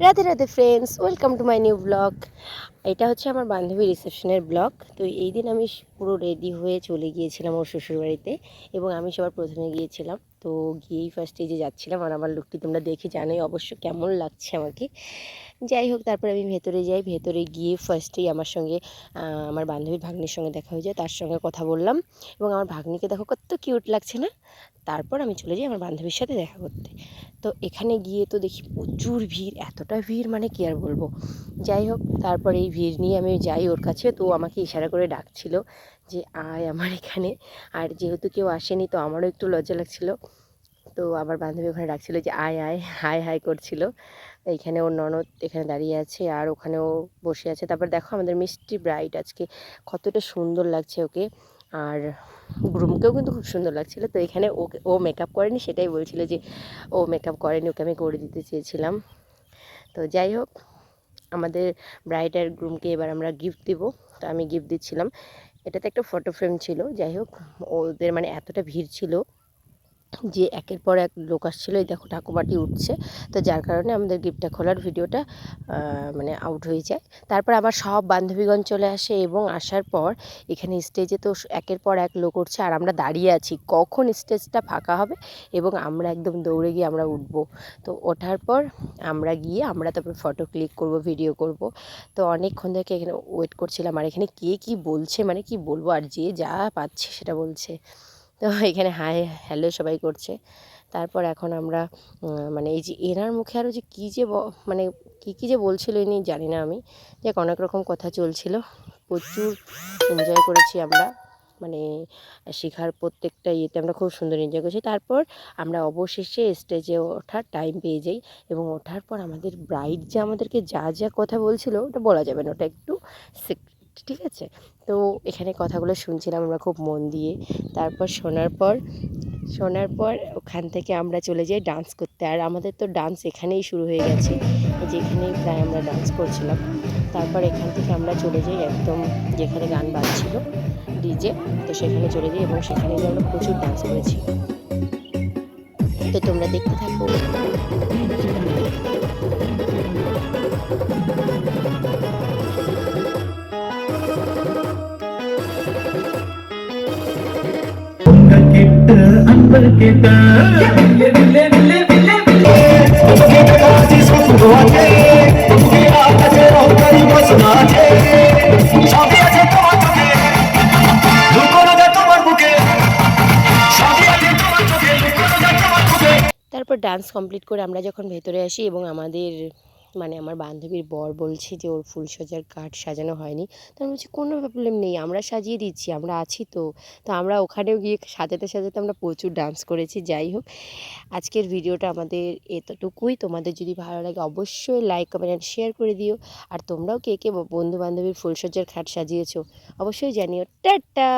Radhe Radhe friends welcome to my new blog এটা হচ্ছে আমার বান্ধবী রিসেপশনের ব্লগ তো এই দিন আমি পুরো রেডি হয়ে চলে গিয়েছিলাম ওর শ্বশুরবাড়িতে এবং আমি সবার প্রথমে গিয়েছিলাম। তো গিয়েই ফার্স্টে যে যাচ্ছিলাম আর আমার লুকটি তোমরা দেখে জানোই অবশ্য কেমন লাগছে আমাকে। যাই হোক, তারপরে আমি ভেতরে যাই, ভেতরে গিয়ে ফার্স্টেই আমার সঙ্গে আমার বান্ধবীর ভাগ্নির সঙ্গে দেখা হয়ে যায়, তার সঙ্গে কথা বললাম এবং আমার ভাগ্নিকে দেখো কত কিউট লাগছে না? তারপর আমি চলে যাই আমার বান্ধবীর সাথে দেখা করতে। তো এখানে গিয়ে তো দেখি প্রচুর ভিড়, এতটা ভিড় মানে কি আর বলব? যাই হোক, তারপর এই ভিড় নিয়ে আমি যাই ওর কাছে, তো আমাকে ইশারা করে ডাকছিল যে আয় আমার এখানে। আর যেহেতু কেউ আসেনি, তো আমারও একটু লজ্জা লাগছিল। তো আমার বান্ধবী ওখানে ডাকছিল যে, আয় আয়, হাই হাই করছিল। এইখানে ওর ননদ এখানে দাঁড়িয়ে আছে আর ওখানেও বসে আছে। তারপর দেখো আমাদের মিষ্টি ব্রাইট আজকে কতটা সুন্দর লাগছে ওকে। আর গ্রুমকেও কিন্তু খুব সুন্দর লাগছিল। তো এখানে ওকে, ও মেকআপ করেনি, সেটাই বলছিল যে, ও মেকআপ করেনি, ওকে আমি করে দিতে চেয়েছিলাম। তো যাই হোক, আমাদের ব্রাইড আর গ্রুমকে এবার আমরা গিফট দিব। তো আমি গিফট দিচ্ছিলাম। এটাতে একটা ফটো ফ্রেম ছিল। যাই হোক, ওদের মানে এতটা ভিড় ছিল যে একের পর এক লোক আসছিল, এই দেখো ঠাকুমাটি উঠছে। তো যার কারণে আমাদের গিফটটা খোলার ভিডিওটা মানে আউট হয়ে যায়। তারপর আমার সব বান্ধবীগণ চলে আসে এবং আসার পর এখানে স্টেজে তো একের পর এক লোক উঠছে। আর আমরা দাঁড়িয়ে আছি, কখন স্টেজটা ফাঁকা হবে এবং আমরা একদম দৌড়ে গিয়ে আমরা উঠবো। তো ওঠার পর আমরা গিয়ে আমরা তারপর ফটো ক্লিক করব ভিডিও করব। তো অনেকক্ষণ থেকে এখানে ওয়েট করছিলাম। আর এখানে কে কি বলছে মানে কি বলব? আর যে যা পাচ্ছে সেটা বলছে। তো এখানে হাই হ্যালো সবাই করছে। তারপর এখন আমরা মানে এই যে এনার মুখে আরও যে কী যে মানে কী কী যে বলছিল এই নিয়ে জানি না আমি। যে অনেক রকম কথা চলছিল। প্রচুর এনজয় করেছি আমরা। মানে শেখার প্রত্যেকটা ইয়েতে আমরা খুব সুন্দর এনজয় করেছি। তারপর আমরা অবশেষে স্টেজে ওঠার টাইম পেয়ে যাই এবং ওঠার পর আমাদের ব্রাইড যে আমাদেরকে যা যা কথা বলছিল, ওটা বলা যাবে না, ওটা একটু সিক্রেট ঠিক আছে? তো এখানে কথাগুলো শুনছিলাম আমরা খুব মন দিয়ে। তারপর শোনার পর শোনার পর ওখান থেকে আমরা চলে যাই ডান্স করতে। আর আমাদের তো ডান্স এখানেই শুরু হয়ে গেছে। যেখানেই প্রায় আমরা ডান্স করছিলাম। তারপর এখান থেকে আমরা চলে যাই একদম যেখানে গান বাজছিল ডিজে তো সেখানে চলে যাই এবং সেখানে গিয়ে আমরা প্রচুর ডান্স করেছি। তো তোমরা দেখতে থাকো। கிட்ட அன்பர் கிட்ட வில்லே வில்லே வில்லே வில்லே வில்லே তারপর ডান্স কমপ্লিট করে আমরা যখন ভেতরে আসি এবং আমাদের মানে আমার বান্ধবীর বর বলছে যে, ওর ফুলসজ্জার কাঠ সাজানো হয়নি। তো আমি বলছি, কোনো প্রবলেম নেই, আমরা সাজিয়ে দিচ্ছি, আমরা আছি তো। তো আমরা ওখানেও গিয়ে সাজাতে সাজাতে আমরা প্রচুর ডান্স করেছি, যাই হোক। আজকের ভিডিওটা আমাদের এতটুকুই। তোমাদের যদি ভালো লাগে অবশ্যই লাইক কমেন্ট অ্যান্ড শেয়ার করে দিও। আর তোমরাও কে কে বন্ধু বান্ধবীর ফুলসজ্জার খাট সাজিয়েছো, অবশ্যই জানিও। টাটা!